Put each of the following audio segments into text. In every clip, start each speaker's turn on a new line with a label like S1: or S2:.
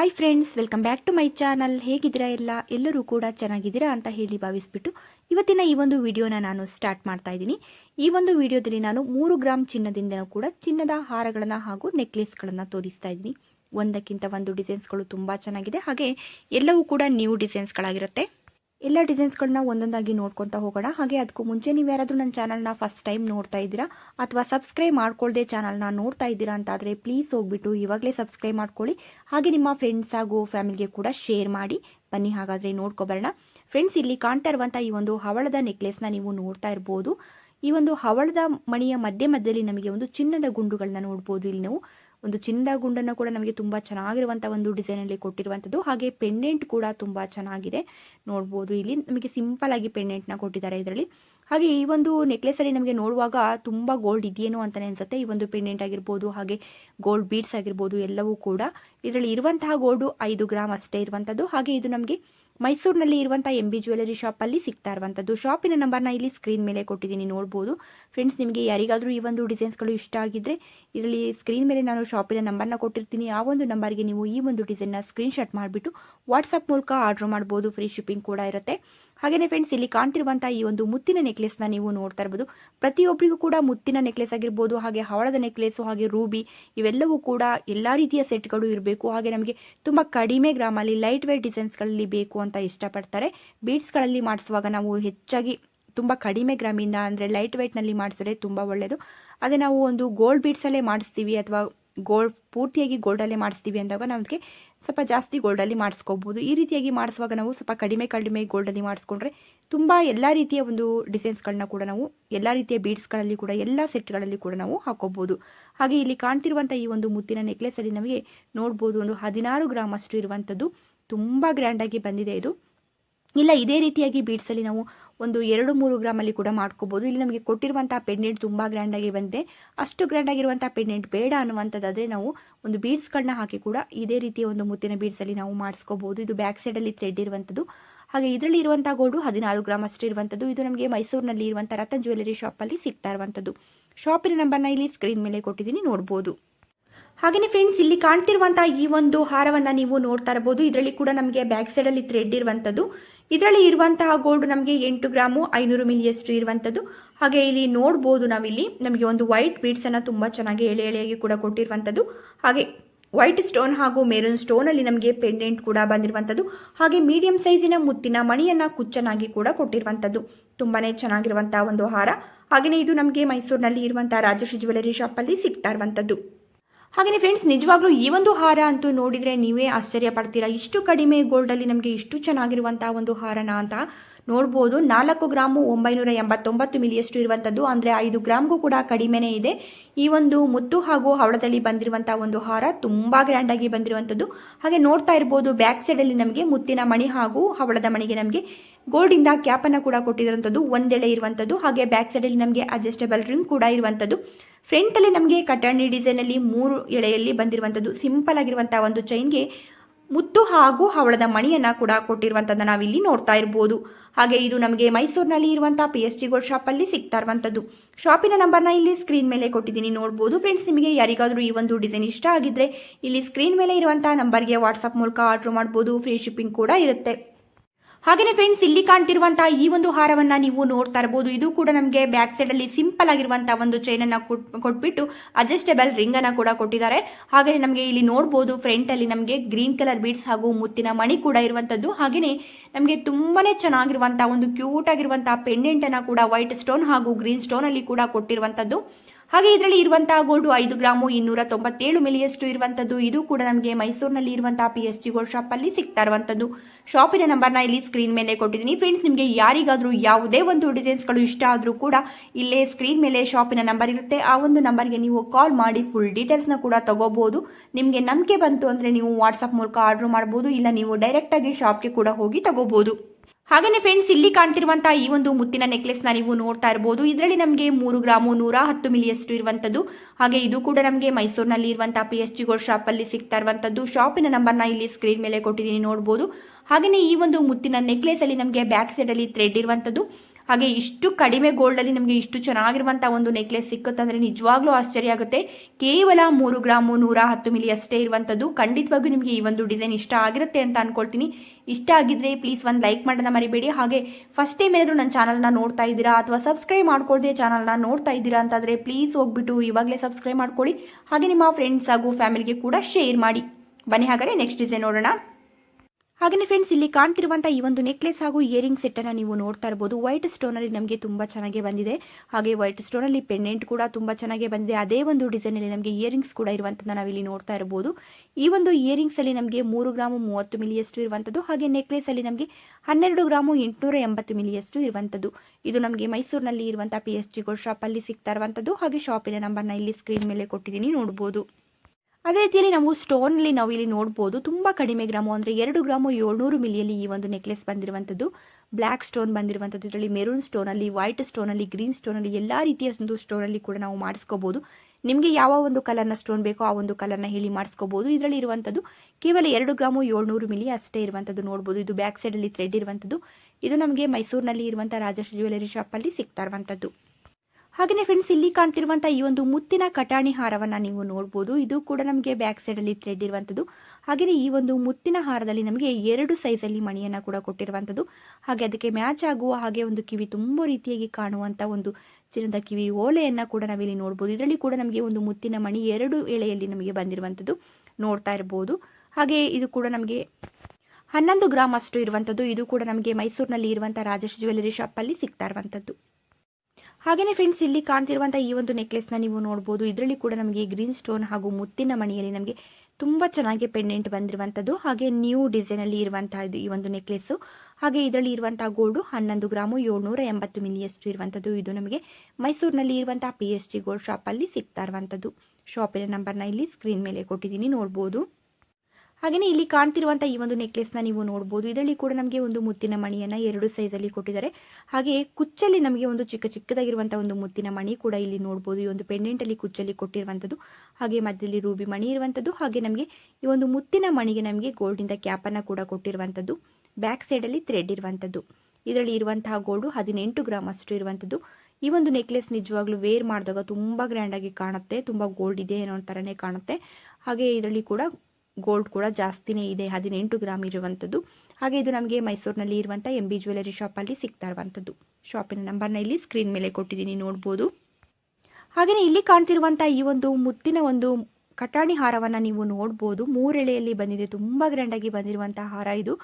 S1: Hi friends welcome back to my channel ಹೇಗಿದ್ದೀರಾ ಎಲ್ಲ? ಎಲ್ಲರೂ ಕೂಡ ಚೆನ್ನಾಗಿದ್ದೀರಾ ಅಂತ ಹೇಳಿ ಭಾವಿಸ್ಬಿಟ್ಟು ಇವತ್ತಿನ ಈ ಒಂದು ವಿಡಿಯೋನ ನಾನು ಸ್ಟಾರ್ಟ್ ಮಾಡ್ತಾ ಇದ್ದೀನಿ. ಈ ಒಂದು ವಿಡಿಯೋದಲ್ಲಿ ನಾನು ಮೂರು ಗ್ರಾಮ್ ಚಿನ್ನದಿಂದನೂ ಕೂಡ ಚಿನ್ನದ ಹಾರಗಳನ್ನು ಹಾಗೂ ನೆಕ್ಲೆಸ್ಗಳನ್ನು ತೋರಿಸ್ತಾ ಇದ್ದೀನಿ. ಒಂದಕ್ಕಿಂತ ಒಂದು ಡಿಸೈನ್ಸ್ಗಳು ತುಂಬ ಚೆನ್ನಾಗಿದೆ. ಹಾಗೆ ಎಲ್ಲವೂ ಕೂಡ ನ್ಯೂ ಡಿಸೈನ್ಸ್ಗಳಾಗಿರುತ್ತೆ ಎಲ್ಲ ಡಿಸೈನ್ಸ್ಗಳನ್ನ ಒಂದೊಂದಾಗಿ ನೋಡ್ಕೊತಾ ಹೋಗೋಣ. ಹಾಗೆ ಅದಕ್ಕೂ ಮುಂಚೆ ನೀವು ಯಾರಾದರೂ ನನ್ನ ಚಾನಲ್ನ ಫಸ್ಟ್ ಟೈಮ್ ನೋಡ್ತಾ ಇದ್ದೀರಾ, ಅಥವಾ ಸಬ್ಸ್ಕ್ರೈಬ್ ಮಾಡ್ಕೊಳ್ಳದೆ ಚಾನಲ್ನ ನೋಡ್ತಾ ಇದ್ದೀರಾ ಅಂತಾದರೆ ಪ್ಲೀಸ್ ಹೋಗ್ಬಿಟ್ಟು ಇವಾಗಲೇ ಸಬ್ಸ್ಕ್ರೈಬ್ ಮಾಡ್ಕೊಳ್ಳಿ. ಹಾಗೆ ನಿಮ್ಮ ಫ್ರೆಂಡ್ಸ್ ಹಾಗೂ ಫ್ಯಾಮಿಲಿಗೆ ಕೂಡ ಶೇರ್ ಮಾಡಿ. ಬನ್ನಿ, ಹಾಗಾದರೆ ನೋಡ್ಕೊಬರೋಣ ಫ್ರೆಂಡ್ಸ್ ಇಲ್ಲಿ ಕಾಣ್ತಾ ಇರುವಂಥ ಈ ಒಂದು ಹವಳದ ನೆಕ್ಲೆಸ್ನ ನೀವು ನೋಡ್ತಾ ಇರ್ಬೋದು. ಈ ಒಂದು ಹವಳದ ಮಣಿಯ ಮಧ್ಯೆ ಮಧ್ಯದಲ್ಲಿ ನಮಗೆ ಒಂದು ಚಿನ್ನದ ಗುಂಡುಗಳನ್ನ ನೋಡ್ಬೋದು ಇಲ್ಲಿ ನಾವು. ಒಂದು ಚಿನ್ನದ ಗುಂಡನ್ನು ಕೂಡ ನಮಗೆ ತುಂಬ ಚೆನ್ನಾಗಿರುವಂಥ ಒಂದು ಡಿಸೈನಲ್ಲಿ ಕೊಟ್ಟಿರುವಂಥದ್ದು ಹಾಗೆ ಪೆಂಡೆಂಟ್ ಕೂಡ ತುಂಬ ಚೆನ್ನಾಗಿದೆ. ನೋಡ್ಬೋದು ಇಲ್ಲಿ ನಮಗೆ ಸಿಂಪಲ್ ಆಗಿ ಪೆಂಡೆಂಟ್ನ ಕೊಟ್ಟಿದ್ದಾರೆ ಇದರಲ್ಲಿ. ಹಾಗೆ ಈ ಒಂದು ನೆಕ್ಲೆಸಲ್ಲಿ ನಮಗೆ ನೋಡುವಾಗ ತುಂಬ ಗೋಲ್ಡ್ ಇದೆಯೇನೋ ಅಂತಲೇ ಅನಿಸುತ್ತೆ. ಈ ಒಂದು ಪೆಂಡೆಂಟ್ ಆಗಿರ್ಬೋದು, ಹಾಗೆ ಗೋಲ್ಡ್ ಬೀಡ್ಸ್ ಆಗಿರ್ಬೋದು, ಎಲ್ಲವೂ ಕೂಡ. ಇದರಲ್ಲಿ ಇರುವಂತಹ ಗೋಲ್ಡು ಐದು ಗ್ರಾಮ್ ಅಷ್ಟೇ ಇರುವಂಥದ್ದು ಹಾಗೆ ಇದು ನಮಗೆ ಮೈಸೂರಿನಲ್ಲಿ ಇರುವಂಥ ಎಂ ಬಿ ಜ್ಯುವೆಲರಿ ಶಾಪಲ್ಲಿ ಸಿಗ್ತಾ ಇರುವಂತದ್ದು. ಶಾಪಿನ ನಂಬರ್ನ ಇಲ್ಲಿ ಸ್ಕ್ರೀನ್ ಮೇಲೆ ಕೊಟ್ಟಿದ್ದೀನಿ ನೋಡಬಹುದು ಫ್ರೆಂಡ್ಸ್ ನಿಮಗೆ ಯಾರಿಗಾದರೂ ಈ ಒಂದು ಡಿಸೈನ್ಸ್ಗಳು ಇಷ್ಟ ಆಗಿದ್ರೆ ಇದರಲ್ಲಿ ಸ್ಕ್ರೀನ್ ಮೇಲೆ ನಾನು ಶಾಪಿನ ನಂಬರ್ನ ಕೊಟ್ಟಿರ್ತೀನಿ. ಆ ಒಂದು ನಂಬರ್ಗೆ ನೀವು ಈ ಒಂದು ಡಿಸೈನ್ನ ಸ್ಕ್ರೀನ್ಶಾಟ್ ಮಾಡಿಬಿಟ್ಟು ವಾಟ್ಸಪ್ ಮೂಲಕ ಆರ್ಡರ್ ಮಾಡಬಹುದು ಫ್ರೀ ಶಿಪ್ಪಿಂಗ್ ಕೂಡ ಇರುತ್ತೆ. ಹಾಗೆಯೇ ಫ್ರೆಂಡ್ಸ್ ಇಲ್ಲಿ ಕಾಣ್ತಿರುವಂತಹ ಈ ಒಂದು ಮುತ್ತಿನ ನೆಕ್ಲೆಸ್ನ ನೀವು ನೋಡ್ತಾ ಇರ್ಬೋದು. ಪ್ರತಿಯೊಬ್ಬರಿಗೂ ಕೂಡ ಮುತ್ತಿನ ನೆಕ್ಲೆಸ್ ಆಗಿರ್ಬೋದು. ಹಾಗೆ ಹವಳದ ನೆಕ್ಲೆಸು ಹಾಗೆ ರೂಬಿ ಇವೆಲ್ಲವೂ ಕೂಡ ಎಲ್ಲ ರೀತಿಯ ಸೆಟ್ಗಳು ಇರಬೇಕು. ಹಾಗೆ ನಮಗೆ ತುಂಬ ಕಡಿಮೆ ಗ್ರಾಮಲ್ಲಿ ಲೈಟ್ ವೇಟ್ ಡಿಸೈನ್ಸ್ಗಳಲ್ಲಿ ಬೇಕು ಅಂತ ಇಷ್ಟಪಡ್ತಾರೆ. ಬೀಡ್ಸ್ಗಳಲ್ಲಿ ಮಾಡಿಸುವಾಗ ನಾವು ಹೆಚ್ಚಾಗಿ ತುಂಬ ಕಡಿಮೆ ಗ್ರಾಮಿಂದ ಅಂದರೆ ಲೈಟ್ ವೆಯ್ಟ್ನಲ್ಲಿ ಮಾಡಿಸಿದ್ರೆ ತುಂಬ ಒಳ್ಳೆಯದು ಅದೇ ನಾವು ಒಂದು ಗೋಲ್ಡ್ ಬೀಡ್ಸಲ್ಲೇ ಮಾಡಿಸ್ತೀವಿ ಅಥವಾ ಗೋಲ್ಡ್ ಪೂರ್ತಿಯಾಗಿ ಗೋಲ್ಡಲ್ಲೇ ಮಾಡಿಸ್ತೀವಿ ಅಂದಾಗ ನಮಗೆ ಸ್ವಲ್ಪ ಜಾಸ್ತಿ ಗೋಲ್ಡಲ್ಲಿ ಮಾಡಿಸ್ಕೋಬೋದು. ಈ ರೀತಿಯಾಗಿ ಮಾಡಿಸುವಾಗ ನಾವು ಸ್ವಲ್ಪ ಕಡಿಮೆ ಕಡಿಮೆ ಗೋಲ್ಡಲ್ಲಿ ಮಾಡಿಸ್ಕೊಂಡ್ರೆ ತುಂಬ ಎಲ್ಲ ರೀತಿಯ ಒಂದು ಡಿಸೈನ್ಸ್ಗಳನ್ನ ಕೂಡ ನಾವು ಎಲ್ಲ ರೀತಿಯ ಬೀಡ್ಸ್ಗಳಲ್ಲಿ ಕೂಡ ಎಲ್ಲ ಸೆಟ್ಗಳಲ್ಲಿ ಕೂಡ ನಾವು ಹಾಕೋಬೋದು. ಹಾಗೆ ಇಲ್ಲಿ ಕಾಣ್ತಿರುವಂಥ ಈ ಒಂದು ಮುತ್ತಿನ ನೆಕ್ಲೆಸಲ್ಲಿ ನಮಗೆ ನೋಡ್ಬೋದು ಒಂದು ಹದಿನಾರು ಗ್ರಾಮ್ ಅಷ್ಟು ಇರುವಂಥದ್ದು ತುಂಬ ಗ್ರ್ಯಾಂಡಾಗಿ ಬಂದಿದೆ ಇದು. ಇಲ್ಲ, ಇದೇ ರೀತಿಯಾಗಿ ಬೀಡ್ಸಲ್ಲಿ ನಾವು ಒಂದು ಎರಡು ಮೂರು ಗ್ರಾಮಲ್ಲಿ ಕೂಡ ಮಾಡ್ಕೋಬೋದು. ಇಲ್ಲಿ ನಮಗೆ ಕೊಟ್ಟಿರುವಂಥ ಪೆಂಡೆಂಟ್ ತುಂಬ ಗ್ರ್ಯಾಂಡಾಗಿ ಬಂದಿದೆ. ಅಷ್ಟು ಗ್ರ್ಯಾಂಡಾಗಿರುವಂಥ ಪೆಂಡೆಂಟ್ ಬೇಡ ಅನ್ನುವಂಥದ್ದಾದರೆ ನಾವು ಒಂದು ಬೀಡ್ಸ್ಗಳನ್ನ ಹಾಕಿ ಕೂಡ ಇದೇ ರೀತಿಯ ಒಂದು ಮುತ್ತಿನ ಬೀಡ್ಸಲ್ಲಿ ನಾವು ಮಾಡಿಸ್ಕೋಬೋದು. ಇದು ಬ್ಯಾಕ್ ಸೈಡಲ್ಲಿ ಥ್ರೆಡ್ ಇರುವಂಥದ್ದು. ಹಾಗೆ ಇದರಲ್ಲಿ ಇರುವಂಥ ಗೋಲ್ಡು ಹದಿನಾರು ಗ್ರಾಮ್ ಅಷ್ಟು ಇರುವಂಥದ್ದು. ಇದು ನಮಗೆ ಮೈಸೂರಿನಲ್ಲಿ ಇರುವಂಥ ರತನ್ ಜ್ಯುವೆಲರಿ ಶಾಪಲ್ಲಿ ಸಿಗ್ತಾ ಇರುವಂಥದ್ದು. ಶಾಪಿನ ನಂಬರ್ನ ಇಲ್ಲಿ ಸ್ಕ್ರೀನ್ ಮೇಲೆ ಕೊಟ್ಟಿದ್ದೀನಿ, ನೋಡ್ಬೋದು. ಹಾಗೆಯೇ ಫ್ರೆಂಡ್ಸ್ ಇಲ್ಲಿ ಕಾಣ್ತಿರುವಂಥ ಈ ಒಂದು ಹಾರವನ್ನು ನೀವು ನೋಡ್ತಾ ಇರಬಹುದು. ಇದರಲ್ಲಿ ಕೂಡ ನಮಗೆ ಬ್ಯಾಕ್ ಸೈಡಲ್ಲಿ ಥ್ರೆಡ್ ಇರುವಂಥದ್ದು. ಇದರಲ್ಲಿ ಇರುವಂತಹ ಗೋಲ್ಡ್ ನಮಗೆ ಎಂಟು ಗ್ರಾಮು, ಐನೂರು ಮಿಲಿಯಷ್ಟು ಇರುವಂಥದ್ದು. ಹಾಗೆ ಇಲ್ಲಿ ನೋಡ್ಬೋದು ನಾವಿಲ್ಲಿ, ನಮಗೆ ಒಂದು ವೈಟ್ ಬೀಡ್ಸನ್ನು ತುಂಬ ಚೆನ್ನಾಗಿ ಎಳೆ ಎಳೆಯಾಗಿ ಕೂಡ ಕೊಟ್ಟಿರುವಂಥದ್ದು. ಹಾಗೆ ವೈಟ್ ಸ್ಟೋನ್ ಹಾಗೂ ಮೆರೂನ್ ಸ್ಟೋನಲ್ಲಿ ನಮಗೆ ಪೆಂಡೆಂಟ್ ಕೂಡ ಬಂದಿರುವಂಥದ್ದು. ಹಾಗೆ ಮೀಡಿಯಂ ಸೈಜಿನ ಮುತ್ತಿನ ಮಣಿಯನ್ನು ಕುಚ್ಚನಾಗಿ ಕೂಡ ಕೊಟ್ಟಿರುವಂಥದ್ದು. ತುಂಬಾ ಚೆನ್ನಾಗಿರುವಂಥ ಒಂದು ಹಾರ. ಹಾಗೆಯೇ ಇದು ನಮಗೆ ಮೈಸೂರಿನಲ್ಲಿ ಇರುವಂಥ ರಾಜಶ್ರೀ ಜ್ಯುವೆಲರಿ ಶಾಪಲ್ಲಿ ಸಿಗ್ತಾ ಇರುವಂಥದ್ದು. ಹಾಗೆಯೇ ಫ್ರೆಂಡ್ಸ್ ನಿಜವಾಗ್ಲೂ ಈ ಒಂದು ಹಾರ ಅಂತೂ ನೋಡಿದರೆ ನೀವೇ ಆಶ್ಚರ್ಯ ಪಡ್ತೀರಾ? ಇಷ್ಟು ಕಡಿಮೆ ಗೋಲ್ಡಲ್ಲಿ ನಮಗೆ ಇಷ್ಟು ಚೆನ್ನಾಗಿರುವಂತಹ ಒಂದು ಹಾರನ ಅಂತ ನೋಡ್ಬೋದು. ನಾಲ್ಕು ಗ್ರಾಮು ಒಂಬೈನೂರ ಎಂಬತ್ತೊಂಬತ್ತು ಮಿಲಿಯಷ್ಟು ಇರುವಂಥದ್ದು ಅಂದರೆ ಐದು ಗ್ರಾಮ್ಗೂ ಕೂಡ ಕಡಿಮೆನೆ ಇದೆ. ಈ ಒಂದು ಮುತ್ತು ಹಾಗೂ ಹವಳದಲ್ಲಿ ಬಂದಿರುವಂಥ ಒಂದು ಹಾರ ತುಂಬ ಗ್ರ್ಯಾಂಡಾಗಿ ಬಂದಿರುವಂಥದ್ದು ಹಾಗೆ ನೋಡ್ತಾ ಇರ್ಬೋದು ಬ್ಯಾಕ್ ಸೈಡಲ್ಲಿ ನಮಗೆ ಮುತ್ತಿನ ಮಣಿ ಹಾಗೂ ಹವಳದ ಮಣಿಗೆ ನಮಗೆ ಗೋಲ್ಡಿಂದ ಕ್ಯಾಪನ್ನು ಕೂಡ ಕೊಟ್ಟಿರುವಂಥದ್ದು ಒಂದೆಳೆ ಇರುವಂಥದ್ದು ಹಾಗೆ ಬ್ಯಾಕ್ ಸೈಡಲ್ಲಿ ನಮಗೆ ಅಡ್ಜಸ್ಟೇಬಲ್ ರಿಂಗ್ ಕೂಡ ಇರುವಂಥದ್ದು ಫ್ರಂಟಲ್ಲಿ ನಮಗೆ ಕಟಾಣಿ ಡಿಸೈನಲ್ಲಿ ಮೂರು ಎಳೆಯಲ್ಲಿ ಬಂದಿರುವಂಥದ್ದು ಸಿಂಪಲ್ ಆಗಿರುವಂಥ ಒಂದು ಚೈನ್ಗೆ ಮುತ್ತು ಹಾಗೂ ಹವಳದ ಮಣಿಯನ್ನು ಕೂಡ ಕೊಟ್ಟಿರುವಂಥದ್ದು ನಾವಿಲ್ಲಿ ನೋಡ್ತಾ ಇರ್ಬೋದು. ಹಾಗೆ ಇದು ನಮಗೆ ಮೈಸೂರಿನಲ್ಲಿ ಇರುವಂಥ ಪಿ ಎಚ್ ಟಿ ಗೋಲ್ಡ್ ಶಾಪಲ್ಲಿ ಸಿಗ್ತಾ ಇರುವಂಥದ್ದು ಶಾಪಿನ ನಂಬರ್ನ ಇಲ್ಲಿ ಸ್ಕ್ರೀನ್ ಮೇಲೆ ಕೊಟ್ಟಿದ್ದೀನಿ, ನೋಡ್ಬೋದು. ಫ್ರೆಂಡ್ಸ್ ನಿಮಗೆ ಯಾರಿಗಾದರೂ ಈ ಒಂದು ಡಿಸೈನ್ ಇಷ್ಟ ಆಗಿದ್ರೆ ಇಲ್ಲಿ ಸ್ಕ್ರೀನ್ ಮೇಲೆ ಇರುವಂಥ ನಂಬರ್ಗೆ ವಾಟ್ಸಪ್ ಮೂಲಕ ಆರ್ಡ್ರ್ ಮಾಡ್ಬೋದು. ಫ್ರೀ ಶಿಪ್ಪಿಂಗ್ ಕೂಡ ಇರುತ್ತೆ. ಹಾಗೆಯೇ ಫ್ರೆಂಡ್ಸ್ ಇಲ್ಲಿ ಕಾಣ್ತಿರುವಂತಹ ಈ ಒಂದು ಹಾರವನ್ನ ನೀವು ನೋಡ್ತಾ ಇರಬಹುದು ಇದು ಕೂಡ ನಮಗೆ ಬ್ಯಾಕ್ ಸೈಡ್ ಅಲ್ಲಿ ಸಿಂಪಲ್ ಆಗಿರುವಂತಹ ಒಂದು ಚೈನ್ ಅನ್ನ ಕೊಟ್ಬಿಟ್ಟು ಅಡ್ಜಸ್ಟೇಬಲ್ ರಿಂಗ್ ಅನ್ನ ಕೂಡ ಕೊಟ್ಟಿದ್ದಾರೆ. ಹಾಗೆಯೇ ನಮಗೆ ಇಲ್ಲಿ ನೋಡಬಹುದು ಫ್ರಂಟ್ ಅಲ್ಲಿ ನಮಗೆ ಗ್ರೀನ್ ಕಲರ್ ಬೀಡ್ಸ್ ಹಾಗೂ ಮುತ್ತಿನ ಮಣಿ ಕೂಡ ಇರುವಂತದ್ದು. ಹಾಗೆಯೇ ನಮಗೆ ತುಂಬಾನೇ ಚೆನ್ನಾಗಿರುವಂತಹ ಒಂದು ಕ್ಯೂಟ್ ಆಗಿರುವಂತಹ ಪೆಂಡೆಂಟ್ ಅನ್ನ ಕೂಡ ವೈಟ್ ಸ್ಟೋನ್ ಹಾಗೂ ಗ್ರೀನ್ ಸ್ಟೋನ್ ಅಲ್ಲಿ ಕೂಡ ಕೊಟ್ಟಿರುವಂತದ್ದು. ಹಾಗೆ ಇದರಲ್ಲಿ ಇರುವಂತಹ ಗೋಲ್ಡ್ ಐದು ಗ್ರಾಮು ಇನ್ನೂರ ತೊಂಬತ್ತೇಳು ಮಿಲಿಯಷ್ಟು ಇರುವಂತದ್ದು ಇದು ಕೂಡ ನಮಗೆ ಮೈಸೂರಿನಲ್ಲಿ ಇರುವಂತಹ P S G gold shop ಅಲ್ಲಿ ಸಿಗ್ತಾ ಇರುವಂತದ್ದು ಶಾಪಿನ ನಂಬರ್ನ ಇಲ್ಲಿ ಸ್ಕ್ರೀನ್ ಮೇಲೆ ಕೊಟ್ಟಿದ್ದೀನಿ. ಫ್ರೆಂಡ್ಸ್ ನಿಮಗೆ ಯಾರಿಗಾದರೂ ಯಾವುದೇ ಒಂದು ಡಿಸೈನ್ಸ್ಗಳು ಇಷ್ಟ ಆದರೂ ಕೂಡ ಇಲ್ಲೇ ಸ್ಕ್ರೀನ್ ಮೇಲೆ ಶಾಪಿನ ನಂಬರ್ ಇರುತ್ತೆ. ಆ ಒಂದು ನಂಬರ್ಗೆ ನೀವು ಕಾಲ್ ಮಾಡಿ ಫುಲ್ ಡೀಟೇಲ್ಸ್ನ ಕೂಡ ತಗೋಬಹುದು ನಿಮಗೆ ನಂಬಿಕೆ ಬಂತು ಅಂದರೆ ನೀವು ವಾಟ್ಸಪ್ ಮೂಲಕ ಆರ್ಡರ್ ಮಾಡ್ಬೋದು. ಇಲ್ಲ, ನೀವು ಡೈರೆಕ್ಟಾಗಿ ಶಾಪ್ಗೆ ಕೂಡ ಹೋಗಿ ತಗೋಬಹುದು ಹಾಗೆಯೇ ಫ್ರೆಂಡ್ಸ್ ಇಲ್ಲಿ ಕಾಣ್ತಿರುವಂತಹ ಈ ಒಂದು ಮುತ್ತಿನ ನೆಕ್ಲೆಸ್ನ ನೀವು ನೋಡ್ತಾ ಇರಬಹುದು ಇದರಲ್ಲಿ ನಮಗೆ ಮೂರು ಗ್ರಾಮು ನೂರ ಹತ್ತು ಮಿಲಿಯಷ್ಟು ಇರುವಂತದ್ದು. ಹಾಗೆ ಇದು ಕೂಡ ನಮಗೆ ಮೈಸೂರಿನಲ್ಲಿ ಇರುವಂತಹ P H G gold shop ಅಲ್ಲಿ ಸಿಗ್ತಾ ಇರುವಂತದ್ದು. ಶಾಪಿನ ನಂಬರ್ನ ಇಲ್ಲಿ ಸ್ಕ್ರೀನ್ ಮೇಲೆ ಕೊಟ್ಟಿದ್ದೀನಿ ನೋಡಬಹುದು ಹಾಗೆಯೇ ಈ ಒಂದು ಮುತ್ತಿನ ನೆಕ್ಲೆಸ್ ಅಲ್ಲಿ ನಮಗೆ ಬ್ಯಾಕ್ ಸೈಡ್ ಅಲ್ಲಿ ಥ್ರೆಡ್ ಇರುವಂತದ್ದು. ಹಾಗೆ ಇಷ್ಟು ಕಡಿಮೆ ಗೋಲ್ಡಲ್ಲಿ ನಿಮಗೆ ಇಷ್ಟು ಚೆನ್ನಾಗಿರುವಂಥ ಒಂದು ನೆಕ್ಲೆಸ್ ಸಿಕ್ಕುತ್ತಂದರೆ ನಿಜವಾಗ್ಲೂ ಆಶ್ಚರ್ಯ ಆಗುತ್ತೆ. ಕೇವಲ ಮೂರು ಗ್ರಾಮು ನೂರ ಹತ್ತು ಮಿಲಿ ಅಷ್ಟೇ ಇರುವಂಥದ್ದು ಖಂಡಿತವಾಗೂ ನಿಮಗೆ ಈ ಒಂದು ಡಿಸೈನ್ ಇಷ್ಟ ಆಗಿರುತ್ತೆ ಅಂತ ಅನ್ಕೊಳ್ತೀನಿ. ಇಷ್ಟ ಆಗಿದ್ರೆ ಪ್ಲೀಸ್ ಒಂದು ಲೈಕ್ ಮಾಡೋಣ ಮರಿಬೇಡಿ. ಹಾಗೆ ಫಸ್ಟ್ ಟೈಮ್ ಏನಾದರೂ ನನ್ನ ಚಾನಲ್ನ ನೋಡ್ತಾ ಇದ್ದೀರಾ ಅಥವಾ ಸಬ್ಸ್ಕ್ರೈಬ್ ಮಾಡ್ಕೊಳ್ದೆ ಚಾನಲ್ನ ನೋಡ್ತಾ ಇದ್ದೀರಾ ಅಂತಾದರೆ ಪ್ಲೀಸ್ ಹೋಗ್ಬಿಟ್ಟು ಇವಾಗಲೇ ಸಬ್ಸ್ಕ್ರೈಬ್ ಮಾಡ್ಕೊಳ್ಳಿ. ಹಾಗೆ ನಿಮ್ಮ ಫ್ರೆಂಡ್ಸ್ ಹಾಗೂ ಫ್ಯಾಮಿಲಿಗೆ ಕೂಡ ಶೇರ್ ಮಾಡಿ. ಬನ್ನಿ ಹಾಗಾದರೆ ನೆಕ್ಸ್ಟ್ ಡಿಸೈನ್ ನೋಡೋಣ. ಹಾಗೆಯೇ ಫ್ರೆಂಡ್ಸ್ ಇಲ್ಲಿ ಕಾಣ್ತಿರುವಂತಹ ಈ ಒಂದು ನೆಕ್ಲೆಸ್ ಹಾಗೂ ಇಯರಿಂಗ್ ಸೆಟ್ ಅನ್ನ ನೀವು ನೋಡ್ತಾ ಇರಬಹುದು ವೈಟ್ ಸ್ಟೋನ್ ಅಲ್ಲಿ ನಮಗೆ ತುಂಬಾ ಚೆನ್ನಾಗಿ ಬಂದಿದೆ. ಹಾಗೆ ವೈಟ್ ಸ್ಟೋನ್ ಅಲ್ಲಿ ಪೆಂಡೆಂಟ್ ಕೂಡ ತುಂಬಾ ಚೆನ್ನಾಗಿ ಬಂದಿದೆ. ಅದೇ ಒಂದು ಡಿಸೈನ್ ಅಲ್ಲಿ ನಮಗೆ ಇಯರಿಂಗ್ಸ್ ಕೂಡ ಇರುವಂಥದ್ದು ನಾವಿಲ್ಲಿ ನೋಡ್ತಾ ಇರಬಹುದು ಈ ಒಂದು ಇಯರಿಂಗ್ಸ್ ಅಲ್ಲಿ ನಮಗೆ ಮೂರು ಗ್ರಾಮು ಮೂವತ್ತು ಮಿಲಿಯಷ್ಟು ಇರುವಂತದ್ದು. ಹಾಗೆ ನೆಕ್ಲೆಸ್ ಅಲ್ಲಿ ನಮಗೆ ಹನ್ನೆರಡು ಗ್ರಾಮು ಎಂಟುನೂರ ಎಂಬತ್ತು ಮಿಲಿಯಷ್ಟು ಇರುವಂತದ್ದು. ಇದು ನಮಗೆ ಮೈಸೂರಿನಲ್ಲಿ ಇರುವಂತಹ ಪಿ ಎಸ್ ಜಿ ಗೋಲ್ಡ್ ಶಾಪಲ್ಲಿ ಸಿಗ್ತಾ ಇರುವಂತದ್ದು. ಹಾಗೆ ಶಾಪಿನ ನಂಬರ್ನ ಇಲ್ಲಿ ಸ್ಕ್ರೀನ್ ಮೇಲೆ ಕೊಟ್ಟಿದ್ದೀನಿ, ನೋಡ್ಬೋದು. ಅದೇ ರೀತಿಯಲ್ಲಿ ನಾವು ಸ್ಟೋನಲ್ಲಿ ನಾವು ಇಲ್ಲಿ ನೋಡ್ಬೋದು ತುಂಬ ಕಡಿಮೆ ಗ್ರಾಮು, ಅಂದರೆ ಎರಡು ಗ್ರಾಮು ಏಳ್ನೂರು ಮಿಲಿಯಲ್ಲಿ ಈ ಒಂದು ನೆಕ್ಲೆಸ್ ಬಂದಿರುವಂಥದ್ದು. ಬ್ಲ್ಯಾಕ್ ಸ್ಟೋನ್ ಬಂದಿರುವಂಥದ್ದು, ಇದರಲ್ಲಿ ಮೆರೂನ್ ಸ್ಟೋನಲ್ಲಿ ವೈಟ್ ಸ್ಟೋನಲ್ಲಿ ಗ್ರೀನ್ ಸ್ಟೋನಲ್ಲಿ ಎಲ್ಲ ರೀತಿಯ ಒಂದು ಸ್ಟೋನಲ್ಲಿ ಕೂಡ ನಾವು ಮಾಡಿಸ್ಕೋಬೋದು. ನಿಮಗೆ ಯಾವ ಒಂದು ಕಲರ್ನ ಸ್ಟೋನ್ ಬೇಕೋ ಆ ಒಂದು ಕಲರ್ನ ಹೇಳಿ ಮಾಡಿಸ್ಕೋಬೋದು. ಇದರಲ್ಲಿ ಇರುವಂಥದ್ದು ಕೇವಲ ಎರಡು ಗ್ರಾಮು ಏಳ್ನೂರು ಮಿಲಿ ಅಷ್ಟೇ ಇರುವಂಥದ್ದು ನೋಡ್ಬೋದು. ಇದು ಬ್ಯಾಕ್ ಸೈಡಲ್ಲಿ ಥ್ರೆಡ್ ಇರುವಂಥದ್ದು. ಇದು ನಮಗೆ ಮೈಸೂರಿನಲ್ಲಿ ಇರುವಂಥ ರಾಜಶ್ರೀ ಜ್ಯುವೆಲರಿ ಶಾಪಲ್ಲಿ ಸಿಗ್ತಾ ಇರುವಂಥದ್ದು. ಹಾಗೆಯೇ ಫ್ರೆಂಡ್ಸ್ ಇಲ್ಲಿ ಕಾಣ್ತಿರುವಂತಹ ಈ ಒಂದು ಮುತ್ತಿನ ಕಟಾಣಿ ಹಾರವನ್ನು ನೀವು ನೋಡಬಹುದು ಇದು ಕೂಡ ನಮಗೆ ಬ್ಯಾಕ್ ಸೈಡಲ್ಲಿ ಥ್ರೆಡ್ ಇರುವಂಥದ್ದು ಹಾಗೆಯೇ ಈ ಒಂದು ಮುತ್ತಿನ ಹಾರದಲ್ಲಿ ನಮಗೆ ಎರಡು ಸೈಜಲ್ಲಿ ಮಣಿಯನ್ನು ಕೂಡ ಕೊಟ್ಟಿರುವಂಥದ್ದು ಹಾಗೆ ಅದಕ್ಕೆ ಮ್ಯಾಚ್ ಆಗುವ ಹಾಗೆ ಒಂದು ಕಿವಿ ತುಂಬ ರೀತಿಯಾಗಿ ಕಾಣುವಂಥ ಒಂದು ಚಿನ್ನದ ಕಿವಿ ಓಲೆಯನ್ನು ಕೂಡ ನಾವಿಲ್ಲಿ ನೋಡ್ಬೋದು. ಇದರಲ್ಲಿ ಕೂಡ ನಮಗೆ ಒಂದು ಮುತ್ತಿನ ಮಣಿ ಎರಡು ಎಳೆಯಲ್ಲಿ ನಮಗೆ ಬಂದಿರುವಂಥದ್ದು ನೋಡ್ತಾ ಇರ್ಬೋದು. ಹಾಗೆ ಇದು ಕೂಡ ನಮಗೆ ಹನ್ನೊಂದು ಗ್ರಾಮ್ ಅಷ್ಟು ಇರುವಂಥದ್ದು ಇದು ಕೂಡ ನಮಗೆ ಮೈಸೂರಿನಲ್ಲಿ ಇರುವಂಥ ರಾಜೇಶ್ ಜ್ಯುವೆಲರಿ ಶಾಪಲ್ಲಿ ಸಿಗ್ತಾ ಇರುವಂಥದ್ದು ಹಾಗೆಯೇ ಫ್ರೆಂಡ್ಸ್ ಇಲ್ಲಿ ಕಾಣ್ತಿರುವಂಥ ಈ ಒಂದು ನೆಕ್ಲೆಸ್ನ ನೀವು ನೋಡ್ಬೋದು. ಇದರಲ್ಲಿ ಕೂಡ ನಮಗೆ ಗ್ರೀನ್ ಸ್ಟೋನ್ ಹಾಗೂ ಮುತ್ತಿನ ಮಣಿಯಲ್ಲಿ ನಮಗೆ ತುಂಬ ಚೆನ್ನಾಗಿ ಪೆಂಡೆಂಟ್ ಬಂದಿರುವಂಥದ್ದು ಹಾಗೆ ನ್ಯೂ ಡಿಸೈನಲ್ಲಿ ಇರುವಂತಹ ಈ ಒಂದು ನೆಕ್ಲೆಸ್ಸು ಹಾಗೆ ಇದರಲ್ಲಿ ಇರುವಂತಹ ಗೋಲ್ಡು ಹನ್ನೊಂದು ಗ್ರಾಮು ಏಳ್ನೂರ ಎಂಬತ್ತು ಮಿಲಿಯಷ್ಟು ಇರುವಂಥದ್ದು ಇದು ನಮಗೆ ಮೈಸೂರಿನಲ್ಲಿ ಇರುವಂತಹ ಪಿ ಎಸ್ ಶಾಪ್ ಗೋಲ್ಡ್ ಶಾಪಲ್ಲಿ ಸಿಗ್ತಾ ಇರುವಂಥದ್ದು ಶಾಪಿನ ನಂಬರ್ನ ಇಲ್ಲಿ ಸ್ಕ್ರೀನ್ ಮೇಲೆ ಕೊಟ್ಟಿದ್ದೀನಿ, ನೋಡ್ಬೋದು. ಹಾಗೆಯೇ ಇಲ್ಲಿ ಕಾಣ್ತಿರುವಂಥ ಈ ಒಂದು ನೆಕ್ಲೆಸ್ನ ನೀವು ನೋಡಬಹುದು ಇದರಲ್ಲಿ ಕೂಡ ನಮಗೆ ಒಂದು ಮುತ್ತಿನ ಮಣಿಯನ್ನ ಎರಡು ಸೈಜಲ್ಲಿ ಕೊಟ್ಟಿದ್ದಾರೆ. ಹಾಗೆ ಕುಚ್ಚಲ್ಲಿ ನಮಗೆ ಒಂದು ಚಿಕ್ಕ ಚಿಕ್ಕದಾಗಿರುವಂತಹ ಒಂದು ಮುತ್ತಿನ ಮಣಿ ಕೂಡ ಇಲ್ಲಿ ನೋಡಬಹುದು ಈ ಒಂದು ಪೆಂಡೆಂಟಲ್ಲಿ ಕುಚ್ಚಲ್ಲಿ ಕೊಟ್ಟಿರುವಂಥದ್ದು ಹಾಗೆ ಮಧ್ಯದಲ್ಲಿ ರೂಬಿ ಮಣಿ ಇರುವಂಥದ್ದು ಹಾಗೆ ನಮಗೆ ಈ ಒಂದು ಮುತ್ತಿನ ಮಣಿಗೆ ನಮಗೆ ಗೋಲ್ಡಿನ ಕ್ಯಾಪ್ ಅನ್ನ ಕೂಡ ಕೊಟ್ಟಿರುವಂತದ್ದು. ಬ್ಯಾಕ್ ಸೈಡಲ್ಲಿ ಥ್ರೆಡ್ ಇರುವಂಥದ್ದು ಇದರಲ್ಲಿ ಇರುವಂತಹ ಗೋಲ್ಡ್ ಹದಿನೆಂಟು ಗ್ರಾಮ್ ಅಷ್ಟು ಇರುವಂಥದ್ದು ಈ ಒಂದು ನೆಕ್ಲೆಸ್ ನಿಜವಾಗ್ಲೂ ವೇರ್ ಮಾಡಿದಾಗ ತುಂಬಾ ಗ್ರ್ಯಾಂಡ್ ಆಗಿ ಕಾಣುತ್ತೆ. ತುಂಬಾ ಗೋಲ್ಡ್ ಇದೆ ಅನ್ನೋ ತರನೇ ಕಾಣುತ್ತೆ. ಹಾಗೆ ಇದರಲ್ಲಿ ಕೂಡ ಗೋಲ್ಡ್ ಕೂಡ ಜಾಸ್ತಿನೇ ಇದೆ, ಹದಿನೆಂಟು ಗ್ರಾಮ್ ಇರುವಂಥದ್ದು ಹಾಗೆ ಇದು ನಮಗೆ ಮೈಸೂರಿನಲ್ಲಿ ಇರುವಂಥ ಎಂ ಬಿ ಜ್ಯುವೆಲರಿ ಶಾಪಲ್ಲಿ ಸಿಗ್ತಾ ಇರುವಂಥದ್ದು ಶಾಪಿನ ನಂಬರ್ನ ಇಲ್ಲಿ ಸ್ಕ್ರೀನ್ ಮೇಲೆ ಕೊಟ್ಟಿದ್ದೀನಿ, ನೋಡ್ಬೋದು. ಹಾಗೆಯೇ ಇಲ್ಲಿ ಕಾಣ್ತಿರುವಂಥ ಈ ಒಂದು ಮುತ್ತಿನ ಒಂದು ಕಟಾಣಿ ಹಾರವನ್ನು ನೀವು ನೋಡ್ಬೋದು. ಮೂರೆಳೆಯಲ್ಲಿ ಬಂದಿದೆ, ತುಂಬ ಗ್ರ್ಯಾಂಡಾಗಿ ಬಂದಿರುವಂಥ ಹಾರ ಇದು.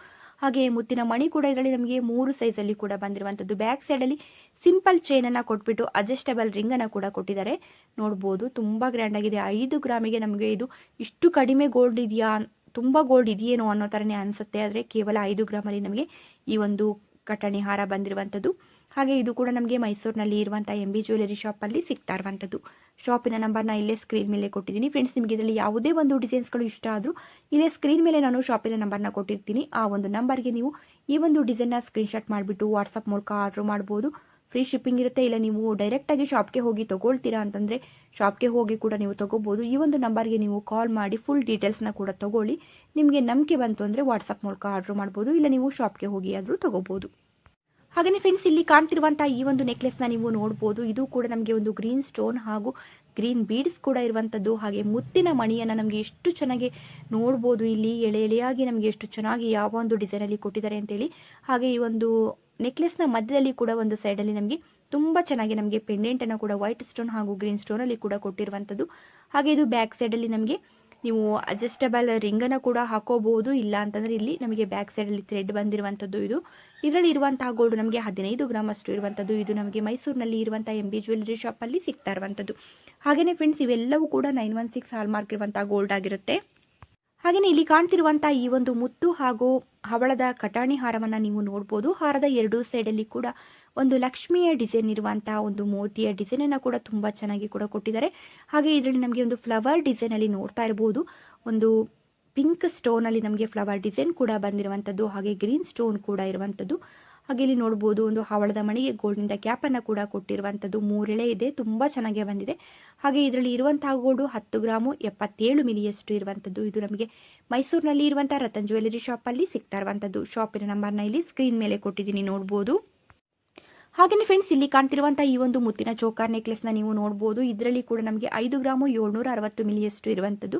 S1: ಹಾಗೆ ಮುತ್ತಿನ ಮಣಿ ಕೂಡ ಇದರಲ್ಲಿ ನಮಗೆ ಮೂರು ಸೈಜಲ್ಲಿ ಕೂಡ ಬಂದಿರುವಂಥದ್ದು ಬ್ಯಾಕ್ ಸೈಡಲ್ಲಿ ಸಿಂಪಲ್ ಚೈನನ್ನು ಕೊಟ್ಬಿಟ್ಟು ಅಡ್ಜಸ್ಟಬಲ್ ಅನ್ನ ಕೂಡ ಕೊಟ್ಟಿದ್ದಾರೆ. ನೋಡ್ಬೋದು ಗ್ರ್ಯಾಂಡ್ ಆಗಿದೆ. ಐದು ಗ್ರಾಮಿಗೆ ನಮಗೆ ಇದು ಇಷ್ಟು ಕಡಿಮೆ ಗೋಲ್ಡ್ ಇದೆಯಾ ತುಂಬಾ ಗೋಲ್ಡ್ ಇದೆಯೇನೋ ಅನ್ನೋ ಥರನೇ ಅನಿಸುತ್ತೆ. ಆದರೆ ಕೇವಲ ಐದು ಗ್ರಾಮಲ್ಲಿ ನಮಗೆ ಈ ಒಂದು ಕಟಣಿ ಹಾರ ಬಂದಿರುವಂಥದ್ದು ಹಾಗೆ ಇದು ಕೂಡ ನಮಗೆ ಮೈಸೂರಿನಲ್ಲಿ ಇರುವಂಥ ಎಂ ಬಿ ಜ್ಯುವೆಲರಿ ಶಾಪಲ್ಲಿ ಸಿಗ್ತಾ ಇರುವಂಥದ್ದು ಶಾಪಿನ ನಂಬರ್ನ ಇಲ್ಲೇ ಸ್ಕ್ರೀನ್ ಮೇಲೆ ಕೊಟ್ಟಿದ್ದೀನಿ. ಫ್ರೆಂಡ್ಸ್ ನಿಮಗೆ ಇದರಲ್ಲಿ ಯಾವುದೇ ಒಂದು ಡಿಸೈನ್ಸ್ಗಳು ಇಷ್ಟ ಆದರೂ ಇಲ್ಲೇ ಸ್ಕ್ರೀನ್ ಮೇಲೆ ನಾನು ಶಾಪಿನ ನಂಬರ್ನ ಕೊಟ್ಟಿರ್ತೀನಿ. ಆ ಒಂದು ನಂಬರ್ಗೆ ನೀವು ಈ ಒಂದು ಡಿಸೈನ್ನ ಸ್ಕ್ರೀನ್ಶಾಟ್ ಮಾಡಿಬಿಟ್ಟು ವಾಟ್ಸಪ್ ಮೂಲಕ ಆರ್ಡ್ರ್ ಮಾಡ್ಬೋದು. ಫ್ರೀ ಶಿಪ್ಪಿಂಗ್ ಇರುತ್ತೆ. ಇಲ್ಲ, ನೀವು ಡೈರೆಕ್ಟಾಗಿ ಶಾಪ್ಗೆ ಹೋಗಿ ತೊಗೊಳ್ತೀರಾ ಅಂತಂದರೆ ಶಾಪ್ಗೆ ಹೋಗಿ ಕೂಡ ನೀವು ತೊಗೋಬೋದು ಈ ಒಂದು ನಂಬರ್ಗೆ ನೀವು ಕಾಲ್ ಮಾಡಿ ಫುಲ್ ಡೀಟೇಲ್ಸ್ನ ಕೂಡ ತೊಗೊಳ್ಳಿ. ನಿಮಗೆ ನಂಬಿಕೆ ಬಂತು ಅಂದರೆ ವಾಟ್ಸಪ್ ಮೂಲಕ ಆರ್ಡ್ರ್ ಮಾಡ್ಬೋದು. ಇಲ್ಲ, ನೀವು ಶಾಪ್ಗೆ ಹೋಗಿ ಆದರೂ ತೊಗೋಬೋದು ಹಾಗೆಯೇ ಫ್ರೆಂಡ್ಸ್ ಇಲ್ಲಿ ಕಾಣ್ತಿರುವಂತಹ ಈ ಒಂದು ನೆಕ್ಲೆಸ್ನ ನೀವು ನೋಡ್ಬೋದು. ಇದು ಕೂಡ ನಮಗೆ ಒಂದು ಗ್ರೀನ್ ಸ್ಟೋನ್ ಹಾಗೂ ಗ್ರೀನ್ ಬೀಡ್ಸ್ ಕೂಡ ಇರುವಂಥದ್ದು ಹಾಗೆ ಮುತ್ತಿನ ಮಣಿಯನ್ನು ನಮಗೆ ಎಷ್ಟು ಚೆನ್ನಾಗಿ ನೋಡ್ಬೋದು. ಇಲ್ಲಿ ಎಳೆ ಎಳೆಯಾಗಿ ನಮಗೆ ಎಷ್ಟು ಚೆನ್ನಾಗಿ ಯಾವ ಒಂದು ಡಿಸೈನಲ್ಲಿ ಕೊಟ್ಟಿದ್ದಾರೆ ಅಂತೇಳಿ. ಹಾಗೆ ಈ ಒಂದು ನೆಕ್ಲೆಸ್ನ ಮಧ್ಯದಲ್ಲಿ ಕೂಡ ಒಂದು ಸೈಡಲ್ಲಿ ನಮಗೆ ತುಂಬ ಚೆನ್ನಾಗಿ ನಮಗೆ ಪೆಂಡೆಂಟನ್ನು ಕೂಡ ವೈಟ್ ಸ್ಟೋನ್ ಹಾಗೂ ಗ್ರೀನ್ ಸ್ಟೋನಲ್ಲಿ ಕೂಡ ಕೊಟ್ಟಿರುವಂಥದ್ದು ಹಾಗೆ ಇದು ಬ್ಯಾಕ್ ಸೈಡಲ್ಲಿ ನಮಗೆ ನೀವು ಅಡ್ಜಸ್ಟಬಲ್ ರಿಂಗನ್ನು ಕೂಡ ಹಾಕೋಬಹುದು ಇಲ್ಲ ಅಂತಂದರೆ ಇಲ್ಲಿ ನಮಗೆ ಬ್ಯಾಕ್ ಸೈಡಲ್ಲಿ ಥ್ರೆಡ್ ಬಂದಿರುವಂಥದ್ದು ಇದು. ಇದರಲ್ಲಿ ಇರುವಂತಹ ಗೋಲ್ಡ್ ನಮಗೆ ಹದಿನೈದು ಗ್ರಾಮ್ ಅಷ್ಟು ಇರುವಂಥದ್ದು. ಇದು ನಮಗೆ ಮೈಸೂರಿನಲ್ಲಿ ಇರುವಂಥ ಎಂ ಬಿ ಜ್ಯುವೆಲರಿ ಶಾಪಲ್ಲಿ ಸಿಗ್ತಾ ಇರುವಂಥದ್ದು. ಹಾಗೆಯೇ ಫ್ರೆಂಡ್ಸ್ ಇವೆಲ್ಲವೂ ಕೂಡ nine one six hallmark ಇರುವಂಥ ಗೋಲ್ಡ್ ಆಗಿರುತ್ತೆ. ಹಾಗೆಯೇ ಇಲ್ಲಿ ಕಾಣ್ತಿರುವಂಥ ಈ ಒಂದು ಮುತ್ತು ಹಾಗೂ ಹವಳದ ಕಟಾಣಿ ಹಾರವನ್ನು ನೀವು ನೋಡ್ಬೋದು. ಹಾರದ ಎರಡೂ ಸೈಡಲ್ಲಿ ಕೂಡ ಒಂದು ಲಕ್ಷ್ಮಿಯ ಡಿಸೈನ್ ಇರುವಂತಹ ಒಂದು ಮೋತಿಯ ಡಿಸೈನನ್ನು ಕೂಡ ತುಂಬಾ ಚೆನ್ನಾಗಿ ಕೂಡ ಕೊಟ್ಟಿದ್ದಾರೆ. ಹಾಗೆ ಇದರಲ್ಲಿ ನಮಗೆ ಒಂದು ಫ್ಲವರ್ ಡಿಸೈನ್ ಅಲ್ಲಿ ನೋಡ್ತಾ ಇರಬಹುದು ಒಂದು ಪಿಂಕ್ ಸ್ಟೋನ್ ಅಲ್ಲಿ ನಮಗೆ ಫ್ಲವರ್ ಡಿಸೈನ್ ಕೂಡ ಬಂದಿರುವಂಥದ್ದು ಹಾಗೆ ಗ್ರೀನ್ ಸ್ಟೋನ್ ಕೂಡ ಇರುವಂಥದ್ದು ಹಾಗೆ ಇಲ್ಲಿ ನೋಡಬಹುದು ಒಂದು ಹವಳದ ಮಣಿಗೆ ಗೋಲ್ಡಿಂದ ಕ್ಯಾಪನ್ನು ಕೂಡ ಕೊಟ್ಟಿರುವಂಥದ್ದು ಮೂರೆಳೆ ಇದೆ, ತುಂಬಾ ಚೆನ್ನಾಗಿ ಬಂದಿದೆ. ಹಾಗೆ ಇದರಲ್ಲಿ ಇರುವಂತಹ ಗೋಲ್ಡು ಹತ್ತು ಗ್ರಾಮು ಎಪ್ಪತ್ತೇಳು ಮಿಲಿಯಷ್ಟು ಇರುವಂಥದ್ದು ಇದು ನಮಗೆ ಮೈಸೂರಿನಲ್ಲಿ ಇರುವಂಥ ರತನ್ ಜ್ಯುವೆಲರಿ ಶಾಪಲ್ಲಿ ಸಿಗ್ತಾ ಇರುವಂಥದ್ದು ಶಾಪಿನ ನಂಬರ್ನ ಇಲ್ಲಿ ಸ್ಕ್ರೀನ್ ಮೇಲೆ ಕೊಟ್ಟಿದ್ದೀನಿ, ನೋಡ್ಬೋದು. ಹಾಗೆಯೇ ಫ್ರೆಂಡ್ಸ್ ಇಲ್ಲಿ ಕಾಣ್ತಿರುವಂತಹ ಈ ಒಂದು ಮುತ್ತಿನ ಚೋಕಾರ್ನ ನೀವು ನೋಡಬಹುದು ಇದರಲ್ಲಿ ಕೂಡ ನಮಗೆ ಐದು ಗ್ರಾಮು ಏಳ್ನೂರ ಅರವತ್ತು ಮಿಲಿಯಷ್ಟು ಇರುವಂತದ್ದು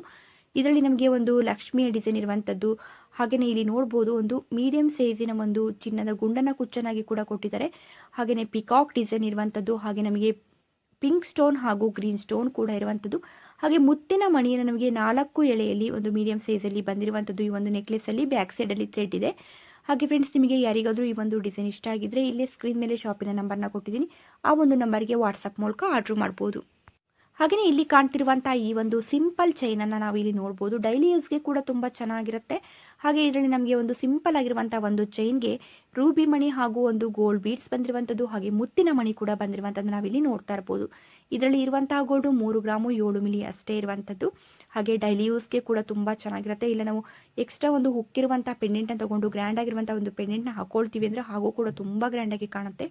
S1: ಇದರಲ್ಲಿ ನಮಗೆ ಒಂದು ಲಕ್ಷ್ಮಿಯ ಡಿಸೈನ್ ಇರುವಂತದ್ದು ಹಾಗೆಯೇ ಇಲ್ಲಿ ನೋಡಬಹುದು ಒಂದು ಮೀಡಿಯಂ ಸೈಜಿನ ಒಂದು ಚಿನ್ನದ ಗುಂಡನ ಕುಚ್ಚನಾಗಿ ಕೂಡ ಕೊಟ್ಟಿದ್ದಾರೆ. ಹಾಗೆಯೇ ಪಿಕಾಕ್ ಡಿಸೈನ್ ಇರುವಂತದ್ದು ಹಾಗೆ ನಮಗೆ ಪಿಂಕ್ ಸ್ಟೋನ್ ಹಾಗೂ ಗ್ರೀನ್ ಸ್ಟೋನ್ ಕೂಡ ಇರುವಂತದ್ದು ಹಾಗೆ ಮುತ್ತಿನ ಮಣಿಯನ್ನು ನಮಗೆ ನಾಲ್ಕು ಎಳೆಯಲ್ಲಿ ಒಂದು ಮೀಡಿಯಂ ಸೈಜ್ ಅಲ್ಲಿ ಬಂದಿರುವಂತದ್ದು ಈ ಒಂದು ನೆಕ್ಲೆಸಲ್ಲಿ ಬ್ಯಾಕ್ ಸೈಡ್ ಅಲ್ಲಿ ಥ್ರೆಡ್ ಇದೆ. ಹಾಗೆ ಫ್ರೆಂಡ್ಸ್ ನಿಮಗೆ ಯಾರಿಗಾದರೂ ಈ ಒಂದು ಡಿಸೈನ್ ಇಷ್ಟ ಆಗಿದ್ರೆ ಇಲ್ಲೇ ಸ್ಕ್ರೀನ್ ಮೇಲೆ ಶಾಪಿನ ನಂಬರ್ನ ಕೊಟ್ಟಿದ್ದೀನಿ. ಆ ಒಂದು ನಂಬರ್ಗೆ ವಾಟ್ಸಪ್ ಮೂಲಕ ಆರ್ಡ್ರ್ ಮಾಡ್ಬೋದು. ಹಾಗೆಯೇ ಇಲ್ಲಿ ಕಾಣ್ತಿರುವಂಥ ಈ ಒಂದು ಸಿಂಪಲ್ ಚೈನನ್ನು ನಾವು ಇಲ್ಲಿ ನೋಡ್ಬೋದು. ಡೈಲಿ ಯೂಸ್ಗೆ ಕೂಡ ತುಂಬ ಚೆನ್ನಾಗಿರುತ್ತೆ. ಹಾಗೆ ಇದರಲ್ಲಿ ನಮಗೆ ಒಂದು ಸಿಂಪಲ್ ಆಗಿರುವಂಥ ಒಂದು ಚೈನ್ಗೆ ರೂಬಿ ಮಣಿ ಹಾಗೂ ಒಂದು ಗೋಲ್ಡ್ ಬೀಡ್ಸ್ ಬಂದಿರುವಂಥದ್ದು, ಹಾಗೆ ಮುತ್ತಿನ ಮಣಿ ಕೂಡ ಬಂದಿರುವಂಥದ್ದು ನಾವಿಲ್ಲಿ ನೋಡ್ತಾ ಇರ್ಬೋದು. ಇದರಲ್ಲಿ ಇರುವಂತಹ ಗೋಲ್ಡು ಮೂರು ಗ್ರಾಮು ಏಳು ಮಿಲಿ ಅಷ್ಟೇ ಇರುವಂಥದ್ದು. ಹಾಗೆ ಡೈಲಿ ಯೂಸ್ಗೆ ಕೂಡ ತುಂಬ ಚೆನ್ನಾಗಿರುತ್ತೆ. ಇಲ್ಲ ನಾವು ಎಕ್ಸ್ಟ್ರಾ ಒಂದು ಹುಕ್ಕಿರುವಂಥ ಪೆಂಡೆಂಟ್ನ ತಗೊಂಡು ಗ್ರ್ಯಾಂಡ್ ಆಗಿರುವಂಥ ಒಂದು ಪೆಂಡೆಂಟ್ನ ಹಾಕೊಳ್ತೀವಿ ಅಂದರೆ ಹಾಗೂ ಕೂಡ ತುಂಬ ಗ್ರ್ಯಾಂಡಾಗಿ ಕಾಣುತ್ತೆ.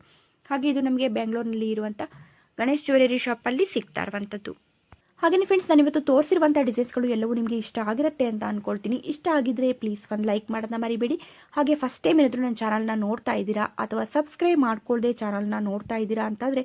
S1: ಹಾಗೆ ಇದು ನಮಗೆ ಬೆಂಗಳೂರಿನಲ್ಲಿ ಇರುವಂಥ ಗಣೇಶ್ ಜ್ಯುವೆಲರಿ ಶಾಪಲ್ಲಿ ಸಿಗ್ತಾ ಇರುವಂಥದ್ದು ಹಾಗೆಯೇ ಫ್ರೆಂಡ್ಸ್ ನಾನು ಇವತ್ತು ತೋರಿಸಿರುವಂಥ ಡಿಸೈನ್ಸ್ಗಳು ಎಲ್ಲವೂ ನಿಮಗೆ ಇಷ್ಟ ಆಗಿರುತ್ತೆ ಅಂತ ಅಂದ್ಕೊಳ್ತೀನಿ ಇಷ್ಟ ಆಗಿದ್ರೆ ಪ್ಲೀಸ್ ಒಂದು ಲೈಕ್ ಮಾಡೋದನ್ನ ಮರಿಬೇಡಿ. ಹಾಗೆ ಫಸ್ಟ್ ಟೈಮ್ ಏನಾದರೂ ನನ್ನ ಚಾನಲ್ನ ನೋಡ್ತಾ ಇದ್ದೀರಾ ಅಥವಾ ಸಬ್ಸ್ಕ್ರೈಬ್ ಮಾಡ್ಕೊಳ್ಳದೆ ಚಾನಲ್ನ ನೋಡ್ತಾ ಇದ್ದೀರಾ ಅಂತಂದರೆ